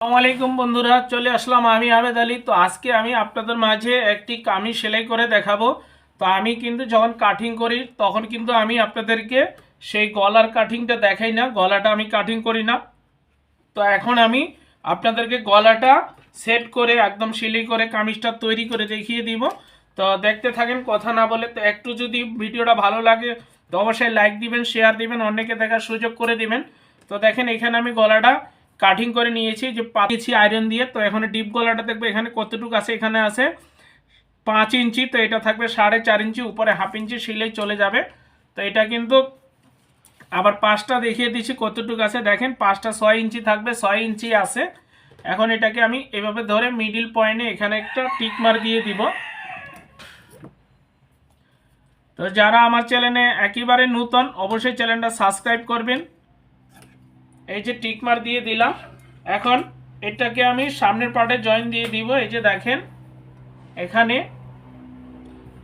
আলাইকুম বন্ধুরা, চলে আসলাম আমি আবেদ আলী। তো আজকে আমি আপনাদের মাঝে একটি কামি সেলাই করে দেখাবো। তো আমি কিন্তু যখন কাটিং করি, তখন কিন্তু আমি আপনাদেরকে সেই গলার কাটিংটা দেখাই না, গলাটা আমি কাটিং করি না। তো এখন আমি আপনাদেরকে গলাটা সেট করে, একদম সেলাই করে কামিজটা তৈরি করে দেখিয়ে দিব। তো দেখতে থাকেন, কথা না বলে। তো একটু যদি ভিডিওটা ভালো লাগে, তো অবশ্যই লাইক দিবেন শেয়ার দিবেন অনেকে দেখার সুযোগ করে দিবেন। তো দেখেন, এখানে আমি গলাটা কাটিং করে নিয়েছি, যে পাচ্ছি আয়রন দিয়ে, তো এখন ডিপ গলাটা দেখব এখানে কতটুকু আছে, এখানে আছে পাঁচ ইঞ্চি, তো এটা থাকবে সাড়ে চার ইঞ্চি, উপরে হাফ ইঞ্চি সিলেই চলে যাবে। তো এটা কিন্তু আবার পাঁচটা দেখিয়ে দিচ্ছি কতটুকু আছে। দেখেন পাঁচটা ছয় ইঞ্চি থাকবে, ছয় ইঞ্চি আছে। এখন এটাকে আমি এভাবে ধরে মিডিল পয়েন্টে এখানে একটা টিক মার দিয়ে দিব। তো যারা আমার চ্যানেলে একেবারে নূতন, অবশ্যই চ্যানেলটা সাবস্ক্রাইব করবেন। এই যে টিক মার দিয়ে দিলাম। এখন এটাকে আমি সামনের পার্টে জয়েন দিয়ে দিব, এই যে দেখেন। এখানে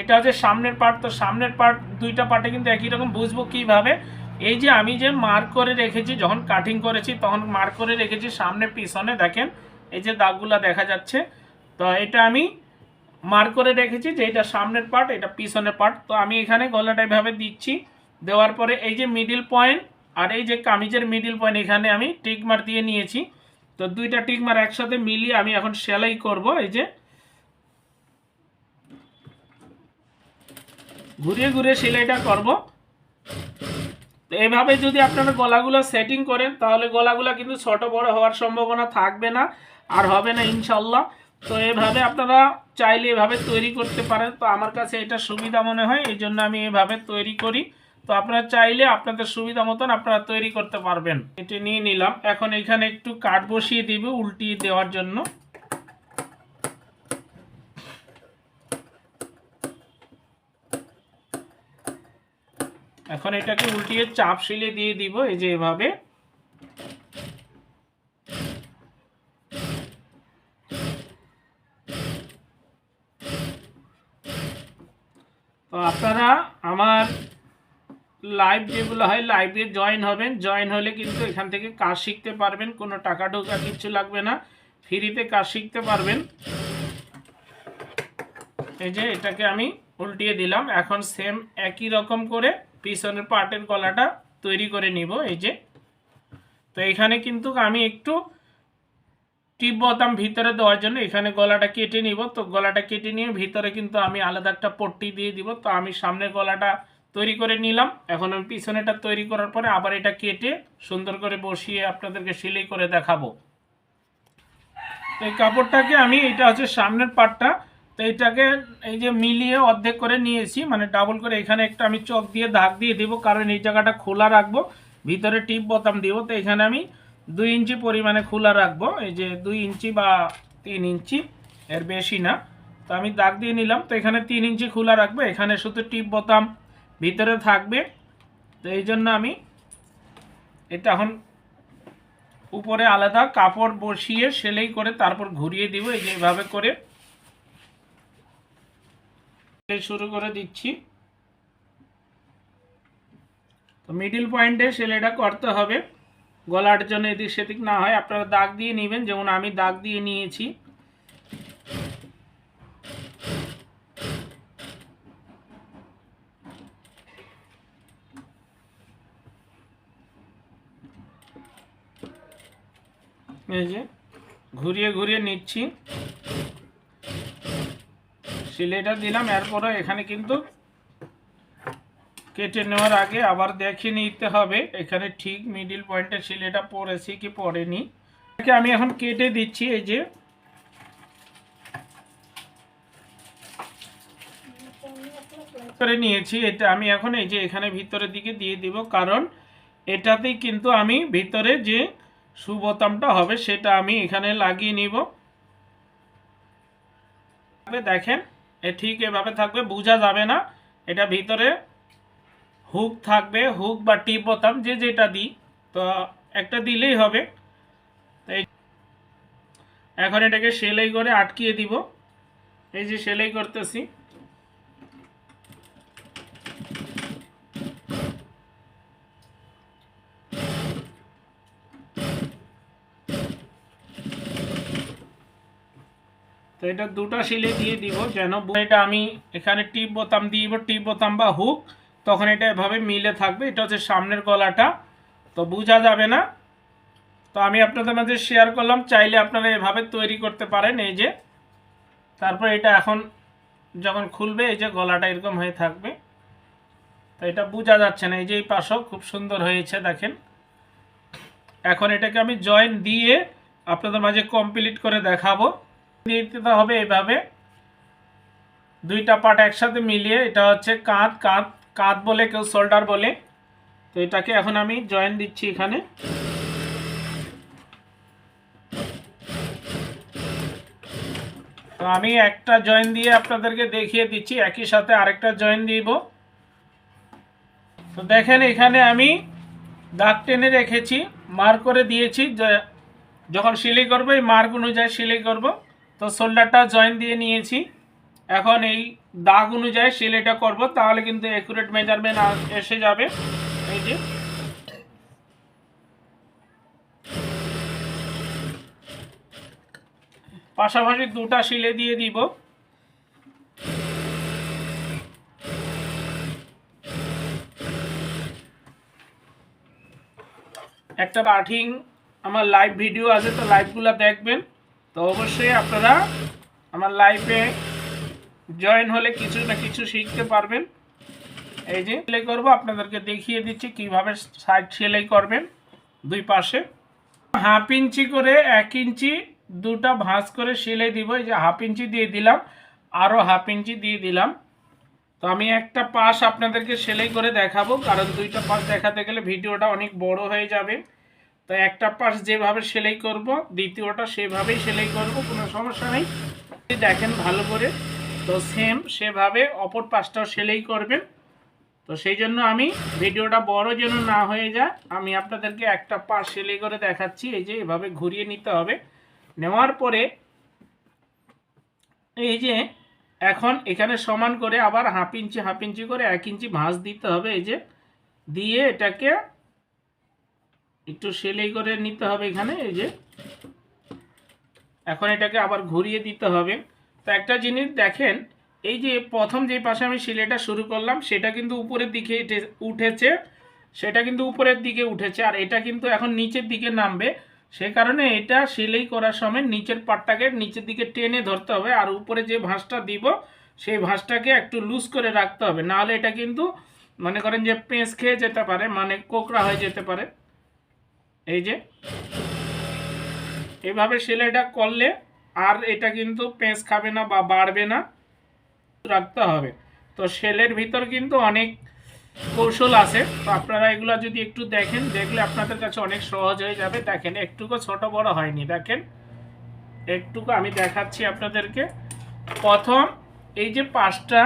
এটা হচ্ছে সামনের পার্ট তো সামনের পার্ট দুইটা পার্টে কিন্তু একই রকম বুঝব কীভাবে। এই যে আমি যে মার্ক করে রেখেছি, যখন কাটিং করেছি, তখন মার্ক করে রেখেছি সামনে পিছনে, দেখেন। এই যে দাগগুলা দেখা যাচ্ছে। তো এটা আমি মার্ক করে রেখেছি যে এটা সামনের পার্ট এটা পিছনের পার্ট তো আমি এখানে গলাটা এভাবে দিচ্ছি। দেওয়ার পরে এই যে মিডিল পয়েন্ট আর এই যে কামিজের মিডিল পয়েন্ট এখানে আমি টিকমার দিয়ে নিয়েছি। তো দুইটা টিকমার একসাথে মিলিয়ে আমি এখন সেলাই করব, এই যে। ঘুরিয়ে ঘুরিয়ে সেলাইটা করব। তো এভাবে যদি আপনারা গলাগুলো সেটিং করেন, তাহলে গলাগুলো কিন্তু ছোট বড় হওয়ার সম্ভাবনা থাকবে না আর হবে না ইনশাল্লাহ তো এভাবে আপনারা চাইলে এভাবে তৈরি করতে পারেন। তো আমার কাছে এটা সুবিধা মনে হয়, এই জন্য আমি এভাবে তৈরি করি। তো আপনারা চাইলে আপনাদের সুবিধা মতন আপনারা তৈরি করতে পারবেন। এটি নিয়ে নিলাম। এখন এখানে একটু কাঠ বসিয়ে দিব উল্টিয়ে দেওয়ার জন্য। এখন এটাকে উল্টিয়ে চাপ শিলে দিয়ে দিব এই যে এভাবে তো আপনারা আমার লাইভ যেগুলো হয় লাইভে জয়েন হবেন। জয়েন হলে কিন্তু এখান থেকে কাজ শিখতে পারবেন, কোনো টাকা ঢোকা কিচ্ছু লাগবে না। ফ্রিতে কাজ শিখতে পারবেন। এই যে এটাকে আমি উল্টিয়ে দিলাম। এখন সেম একই রকম করে পিছনের পার্টের গলাটা তৈরি করে নিব, এই যে। তো এখানে কিন্তু আমি একটু টিপ ভিতরে দেওয়ার জন্য এখানে গলাটা কেটে নিব। তো গলাটা কেটে নিয়ে ভিতরে কিন্তু আমি আলাদা একটা পট্টি দিয়ে দিব। তো আমি সামনের গলাটা তৈরি করে নিলাম। এখন আমি পিছনেটা তৈরি করার পরে আবার এটা কেটে সুন্দর করে বসিয়ে আপনাদেরকে সেলাই করে দেখাবো। তো এই কাপড়টাকে আমি, এটা হচ্ছে সামনের পার্টটা তো এইটাকে এই যে মিলিয়ে অর্ধেক করে নিয়েছি মানে ডাবল করে এখানে একটা আমি চক দিয়ে দাগ দিয়ে দেবো, কারণ এই জায়গাটা খোলা রাখব, ভিতরে টিপ বোতাম দিব, তো এখানে আমি দুই ইঞ্চি পরিমাণে খোলা রাখব, এই যে দুই ইঞ্চি বা তিন ইঞ্চি, এর বেশি না। তো আমি দাগ দিয়ে নিলাম, তো এখানে তিন ইঞ্চি খোলা রাখব, এখানে শুধু টিপ বোতাম ভিতরে থাকবে। তো এই জন্য আমি এটা এখন উপরে আলাদা কাপড় বসিয়ে সেলাই করে তারপর ঘুরিয়ে দিব, এই যে এইভাবে করে। শুরু করে দিচ্ছি। তো মিডিল পয়েন্টে সেলাইটা করতে হবে। গলার জন্য এদিক সেদিক না হয়, আপনারা দাগ দিয়ে নেবেন, যেমন আমি দাগ দিয়ে নিয়েছি। এই যে, ঘুরিয়ে ঘুরিয়ে নিচ্ছি। সিলেটা দিলাম এরপরে এখানে কিন্তু কেটে নেওয়ার আগে আবার দেখে নিতে হবে, এখানে ঠিক মিডিল পয়েন্টে সিলেটা পড়েছি কি পড়েনি। আমি এখন কেটে দিচ্ছি, এই যে। করে নিয়েছি, এটা আমি এখন এই যে এখানে ভিতরের দিকে দিয়ে দিব, কারণ এটাতেই কিন্তু আমি ভিতরে যে সুবোতামটা হবে, সেটা আমি এখানে লাগিয়ে নিব। দেখেন, এ ঠিক এভাবে থাকবে, বোঝা যাবে না। এটা ভিতরে হুক থাকবে, হুক বা টিপ বোতাম যে যেটা দিই, তো একটা দিলেই হবে। এই এখন এটাকে সেলাই করে আটকিয়ে দিব। এই যে সেলাই করতেছি। তো এটা দুটো সিলে দিয়ে দিব, যেন এটা আমি এখানে টিপ বোতাম দিব, টিপ বোতাম বা হুক, তখন এটা এভাবে মিলে থাকবে। এটা হচ্ছে সামনের গলাটা, তো বোঝা যাবে না। তো আমি আপনাদের মাঝে শেয়ার করলাম, চাইলে আপনারা এভাবে তৈরি করতে পারেন, এই যে। তারপর এটা এখন যখন খুলবে, এই যে গলাটা এরকম হয়ে থাকবে। তো এটা বোঝা যাচ্ছে না, এই যে এই পাশও খুব সুন্দর হয়েছে, দেখেন। এখন এটাকে আমি জয়েন দিয়ে আপনাদের মাঝে কমপ্লিট করে দেখাবো। দিতে হবে এইভাবে দুইটা পার্ট একসাথে মিলিয়ে এটা হচ্ছে কাঁধ কাঁধ কাঁধ বলে কেউ শোল্ডার বলে। তো এটাকে এখন আমি জয়েন দিচ্ছি এখানে। তো আমি একটা জয়েন দিয়ে আপনাদেরকে দেখিয়ে দিচ্ছি, একই সাথে আরেকটা জয়েন দিব। তো দেখেন এখানে আমি দাগ টেনে রেখেছি মার্ক করে দিয়েছি যখন সিলাই করব, এই মার্ক অনুযায়ী সিলাই করব। তো শোল্ডারটা জয়েন দিয়ে নিয়েছি। এখন এই দাগ অনুযায়ী সিলাইটা করব, তাহলে কিন্তু অ্যাকুরেট মেজারমেন্ট এসে যাবে। এই যে। পাশাপাশি দুটা সিলে দিয়ে দিব। একটা পাঠিং আমার লাইভ ভিডিও আছে, তো লাইভগুলো দেখবেন। তো অবশ্যই আপনারা আমার লাইফে জয়েন হলে কিছু না কিছু শিখতে পারবেন। এই যে সেলাই করব, আপনাদেরকে দেখিয়ে দিচ্ছি কীভাবে সাইড সেলাই করবেন দুই পাশে। হাফ ইঞ্চি করে এক ইঞ্চি দুটা ভাঁজ করে সেলাই দিব। এই যে হাফ ইঞ্চি দিয়ে দিলাম আরও হাফ ইঞ্চি দিয়ে দিলাম। তো আমি একটা পাশ আপনাদেরকে সেলাই করে দেখাবো, কারণ দুইটা পাশ দেখাতে গেলে ভিডিওটা অনেক বড় হয়ে যাবে। তো একটা পাশ যেভাবে সেলাই করব, দ্বিতীয়টা সেভাবেই সেলাই করব, কোনো সমস্যা নেই। দেখেন ভালো করে। তো সেম সেভাবে অপর পাশটাও সেলাই করবেন। তো সেই জন্য আমি ভিডিওটা বড় যেন না হয়ে যায়, আমি আপনাদেরকে একটা পাশ সেলাই করে দেখাচ্ছি। এই যে এভাবে ঘুরিয়ে নিতে হবে। নেওয়ার পরে এই যে এখন এখানে সমান করে আবার হাফ ইঞ্চি হাফ ইঞ্চি করে এক ইঞ্চি ভাঁজ দিতে হবে। এই যে দিয়ে এটাকে একটু সেলাই করে নিতে হবে এখানে, এই যে। এখন এটাকে আবার ঘুরিয়ে দিতে হবে। তো একটা জিনিস দেখেন, এই যে প্রথম যে পাশে আমি সেলাইটা শুরু করলাম, সেটা কিন্তু উপরের দিকে উঠেছে। সেটা কিন্তু উপরের দিকে উঠেছে, আর এটা কিন্তু এখন নিচের দিকে নামবে। সে কারণে এটা সেলাই করার সময় নিচের পাটটাকে নিচের দিকে টেনে ধরতে হবে, আর উপরে যে ভাঁজটা দিব, সেই ভাঁজটাকে একটু লুজ করে রাখতে হবে। নাহলে এটা কিন্তু, মনে করেন যে পেঁচ খেয়ে যেতে পারে মানে কোকড়া হয়ে যেতে পারে। এই যে। এভাবে সেলাইটা করলে আর এটা কিন্তু পেঁচ খাবে না বা বাড়বে না। রাখতে হবে। তো সেলের ভিতর কিন্তু অনেক কৌশল আছে। তো আপনারা এগুলো যদি একটু দেখেন, দেখলে আপনাদের কাছে অনেক সহজ হয়ে যাবে। দেখেন, একটুকু ছোট বড় হয়নি। দেখেন, একটুকু আমি দেখাচ্ছি আপনাদেরকে। প্রথম এই যে পাঁচটা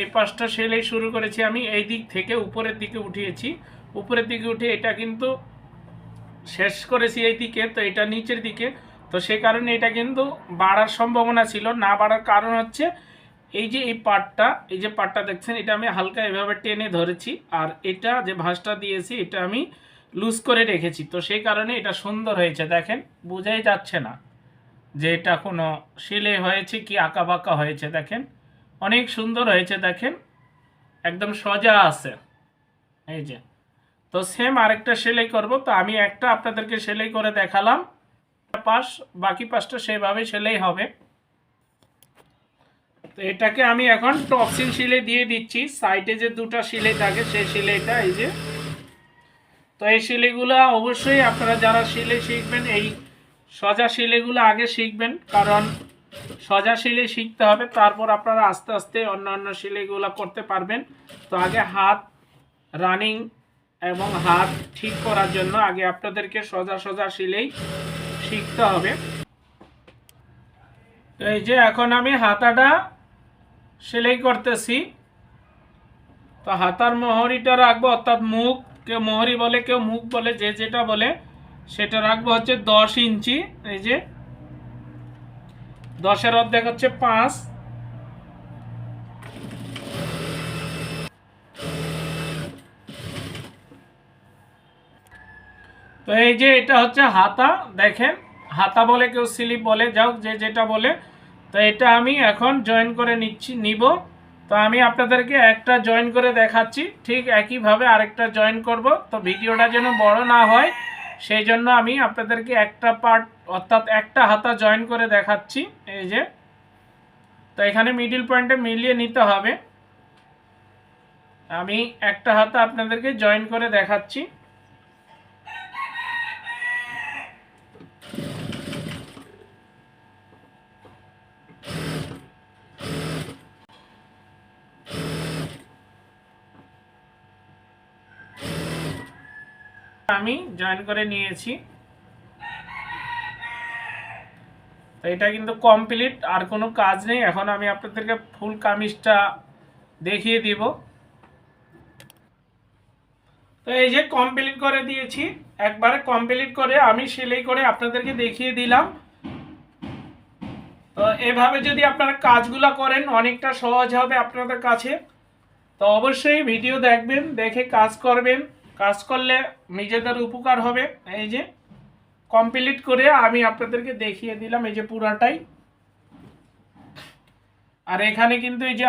এই পাঁচটা সেলাই শুরু করেছি আমি। এই দিক থেকে উপরের দিকে উঠিয়েছি। উপরের দিকে উঠে এটা কিন্তু শেষ করেছি এই দিকে, তো এটা নিচের দিকে। তো সে কারণে এটা কিন্তু বাড়ার সম্ভাবনা ছিল। না বাড়ার কারণ হচ্ছে এই যে এই পার্টটা এই যে পার্টটা দেখছেন, এটা আমি হালকা এভাবে টেনে ধরেছি। আর এটা যে ভাঁজটা দিয়েছি, এটা আমি লুজ করে রেখেছি। তো সেই কারণে এটা সুন্দর হয়েছে। দেখেন, বোঝাই যাচ্ছে না যে এটা কোনো শিলে হয়েছে কি আঁকা বাঁকা হয়েছে। দেখেন, অনেক সুন্দর হয়েছে। দেখেন, একদম সোজা আছে। এই যে তো সেম আরেকটা সেলাই করব। তো আমি একটা আপনাদেরকে সেলাই করে দেখালাম। পাশ, বাকি পাশটা সেভাবে সেলাই হবে। তো এটাকে আমি এখন টপসিল সিলাই দিয়ে দিচ্ছি। সাইডে যে দুটো সিলাই থাকে, সেই সিলাইটা এই যে। তো এই সিলাইগুলো অবশ্যই আপনারা যারা সিলাই শিখবেন, এই সজা সিলাইগুলো আগে শিখবেন। কারণ সজা সিলাই শিখতে হবে, তারপর আপনারা আস্তে আস্তে অন্য অন্য সিলাইগুলো করতে পারবেন। তো আগে হাত রানিং এবং হাত ঠিক করার জন্য আগে আপনাদেরকে সোজা সোজা সিলাই শিখতে হবে। তো এই যে এখন আমি হাতাটা সেলাই করতেছি। তো হাতার মোহরিটা রাখব, অর্থাৎ মুখ কেউ মোহরি বলে, কেউ মুখ বলে, যে যেটা বলে, সেটা রাখব হচ্ছে দশ ইঞ্চি। এই যে দশের অর্ধেক হচ্ছে পাঁচ। তো এই যে এটা হচ্ছে হাতা, দেখেন। হাতা বলে কেউ স্লিপ বলে যাও যে যেটা বলে। তো এটা আমি এখন জয়েন করে নিচ্ছি, নিব। তো আমি আপনাদেরকে একটা জয়েন করে দেখাচ্ছি। ঠিক একইভাবে আরেকটা জয়েন করব। তো ভিডিওটা যেন বড় না হয়, সেই জন্য আমি আপনাদেরকে একটা পার্ট অর্থাৎ একটা হাতা জয়েন করে দেখাচ্ছি। এই যে। তো এখানে মিডিল পয়েন্টে মিলিয়ে নিতে হবে। আমি একটা হাতা আপনাদেরকে জয়েন করে দেখাচ্ছি। আমি জয়েন করে নিয়েছি। তো এটা কিন্তু কমপ্লিট আর কোনো কাজ নেই। এখন আমি আপনাদেরকে ফুল কামিজটা দেখিয়ে দিব। তো এই যে কমপ্লিট করে দিয়েছি, একবারে কমপ্লিট করে আমি সেলাই করে আপনাদেরকে দেখিয়ে দিলাম। তো এভাবে যদি আপনারা কাজগুলো করেন, অনেকটা সহজ হবে আপনাদের কাছে। তো অবশ্যই ভিডিও দেখবেন, দেখে কাজ করবেন। কাজ করলে নিজেদের উপকার হবে। এই যে কমপ্লিট করে আমি আপনাদেরকে দেখিয়ে দিলাম এই যে পুরাটাই। আর এখানে কিন্তু এই যে